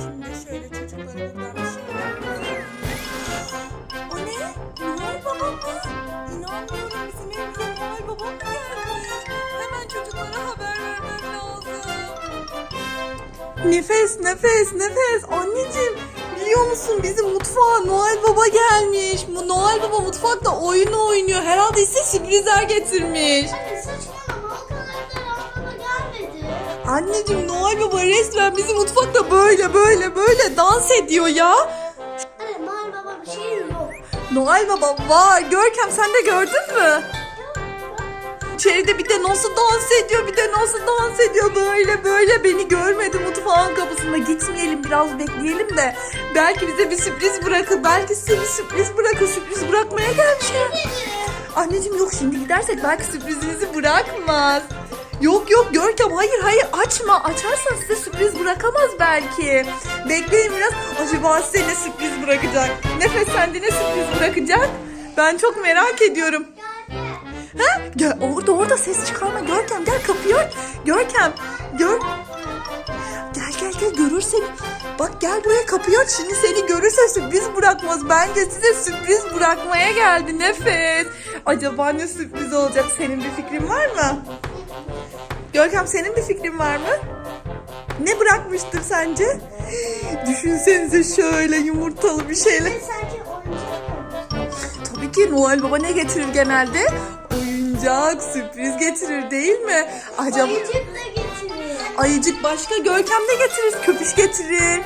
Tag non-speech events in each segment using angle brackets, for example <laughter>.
Şimdi şöyle çocuklara buradan bir şeyler göstereyim. O ne? Noel Baba mı? İnanmıyorum bizim evimize Noel Baba mı gelmiş? Hemen çocuklara haber vermem lazım. Nefes, nefes, nefes. Anneciğim biliyor musun bizim mutfağa Noel Baba gelmiş. Bu Noel Baba mutfakta oyun oynuyor. Herhalde size sürprizler getirmiş. Anne Anneciğim Noel Baba resmen bizim mutfakta böyle böyle böyle dans ediyor ya. Anne Noel Baba bir şey yok. Noel Baba var. Görkem sen de gördün mü? İçeride bir de nasıl dans ediyor bir de nasıl dans ediyor böyle böyle beni görmedi mutfağın kapısında gitmeyelim biraz bekleyelim de belki bize bir sürpriz bırakır belki size bir sürpriz bırakır sürpriz bırakmaya gelmiş ya. Anneciğim yok şimdi gidersek belki sürprizinizi bırakmaz. Yok yok Görkem hayır hayır açma açarsan size sürpriz bırakamaz belki. Bekleyin biraz acaba size ne sürpriz bırakacak? Nefes sende ne sürpriz bırakacak? Ben çok merak ediyorum. Ha? Gel orada orada ses çıkarma Görkem gel kapıyı ört. Görkem gör. Gel gel gel görür seni. Bak gel buraya kapıyı aç. Şimdi seni görürse sürpriz bırakmaz. Bence size sürpriz bırakmaya geldi Nefes. Acaba ne sürpriz olacak? Senin bir fikrin var mı? Görkem senin bir fikrin var mı? Ne bırakmıştır sence? Düşünsenize şöyle yumurtalı bir şeyler. Ben sanki oyuncak. Tabii ki Noel Baba ne getirir genelde? Oyuncak, sürpriz getirir değil mi? Acaba Ayıcık da getirir. ayıcık başka Görkem de getirir, köpüş getirir. Getirir.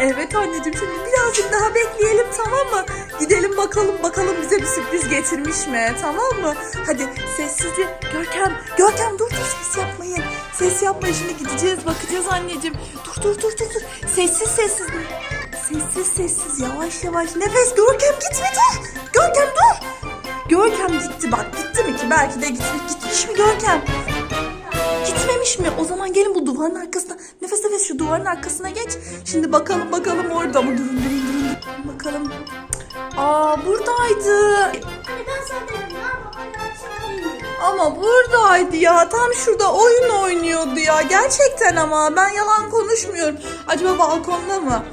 Evet anneciğim şimdi birazcık daha bekleyelim tamam mı? Gidelim bakalım bakalım bize bir sürpriz getirmiş mi tamam mı? Hadi sessizce Görkem Görkem dur dur ses yapmayın. Ses yapmayın şimdi gideceğiz bakacağız anneciğim. Dur dur dur dur dur. Sessiz sessiz. Sessiz sessiz yavaş yavaş. Nefes Görkem gitme dur. Görkem dur. Görkem gitti bak gitti mi ki belki de gitmiş, gitmiş mi Görkem? Gitmemiş mi? O zaman gelin bu duvarın arkasına. Nefes nefes şu duvarın arkasına geç. Şimdi bakalım bakalım orada mı? Durun durun durun. durun. Bakalım. Aa buradaydı. Anne ben zaten Noel Baba'yı açmayayım. Ama buradaydı ya. Tam şurada oyun oynuyordu ya. Gerçekten ama ben yalan konuşmuyorum. Acaba balkonda mı?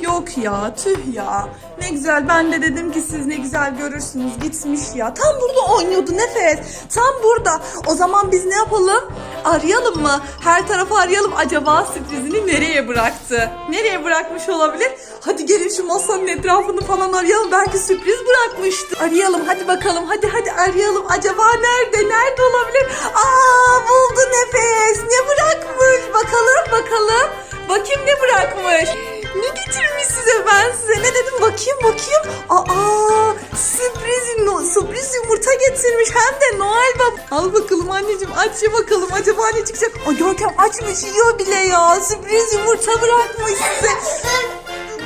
Yok ya tüh ya. Ne güzel ben de dedim ki siz ne güzel görürsünüz gitmiş ya. Tam burada oynuyordu Nefes. Tam burada. O zaman biz ne yapalım? Arayalım mı? Her tarafı arayalım. Acaba sürprizini nereye bıraktı? Nereye bırakmış olabilir? Hadi gelin şu masanın etrafını falan arayalım. Belki sürpriz bırakmıştı. Arayalım hadi bakalım. Hadi hadi arayalım. Acaba nerede? Nerede olabilir? Aa buldu Nefes. Ne bırakmış? Bakalım bakalım. Bakayım ne bırakmış. Ne getirmiş size ben size ne dedim bakayım bakayım. Aa sürpriz, no, sürpriz yumurta getirmiş hem de Noel Baba. Al bakalım anneciğim aç ya bakalım acaba ne çıkacak. Aa Görkem açmış yiyor bile ya sürpriz yumurta bırakmış size.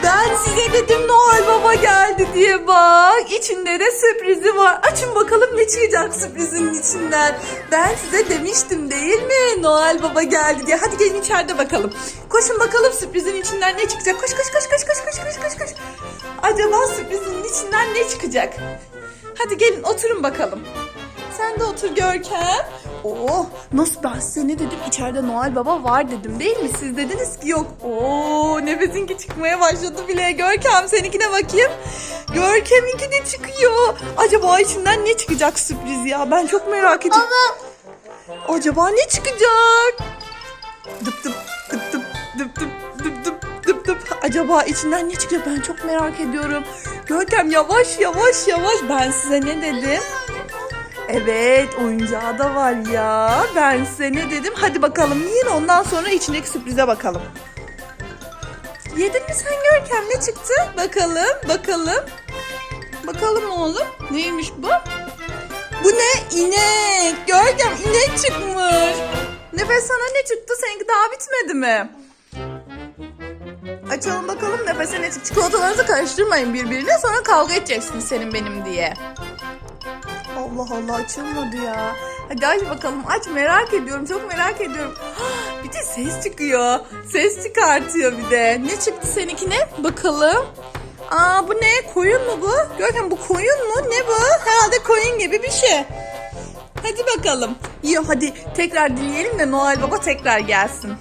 Ben size dedim Noel Baba geldi diye bak. İçinde de sürprizi var. Açın bakalım ne çıkacak sürprizin içinden. Ben size demiştim değil mi? Noel Baba geldi diye. Hadi gelin içeride bakalım. Koşun bakalım sürprizin içinden ne çıkacak. Koş koş koş koş koş koş koş koş koş. Acaba sürprizin içinden ne çıkacak? Hadi gelin oturun bakalım. Sen de otur Görkem. Oo, nasıl ben size ne dedim? İçeride Noel Baba var dedim değil mi? Siz dediniz ki yok. Oo, nefesinki çıkmaya başladı bile. Görkem seninkine bakayım. Görkem'inki de çıkıyor. Acaba içinden ne çıkacak sürpriz ya? Ben çok merak ediyorum. Acaba ne çıkacak? Dıp dıp dıp dıp dıp dıp dıp dıp dıp dıp. Acaba içinden ne çıkacak? Ben çok merak ediyorum. Görkem yavaş yavaş yavaş. Ben size ne dedim? Evet oyuncağı da var ya. Ben size ne dedim? Hadi bakalım yiyin ondan sonra içindeki sürprize bakalım. Yedin mi sen Görkem ne çıktı? Bakalım bakalım. Bakalım oğlum. Neymiş bu? Bu ne? İnek. Görkem inek çıkmış. Nefes sana ne çıktı? Seninki daha bitmedi mi? Açalım bakalım nefese ne çıktı. Çikolatalarınızı karıştırmayın birbirine sonra kavga edeceksiniz senin benim diye. Allah Allah açılmadı ya. Hadi aç bakalım aç merak ediyorum çok merak ediyorum. <gasps> Bir de ses çıkıyor. Ses çıkartıyor bir de. Ne çıktı seninkine? Bakalım. Aa bu ne? Koyun mu bu? Görkem bu koyun mu? Ne bu? Herhalde koyun gibi bir şey. Hadi bakalım. İyi hadi tekrar dileyelim de Noel Baba tekrar gelsin.